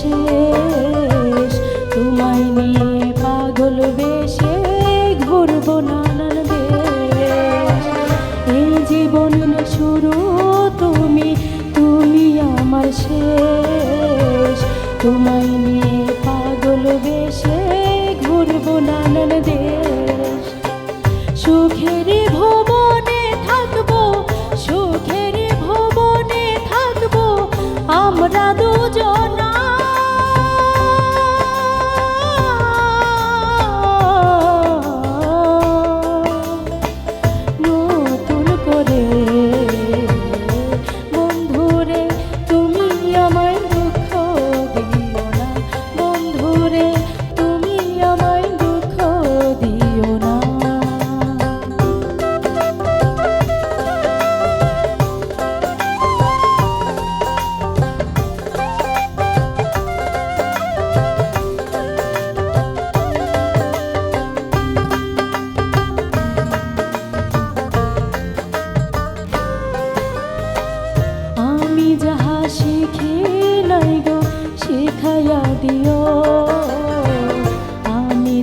শেষ। তোমায় নিয়ে পাগল বেশে ঘুরব নানান দেশ। এই জীবন শুরু তুমি তুমি আমার শেষ। তোমায়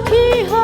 সুখী হ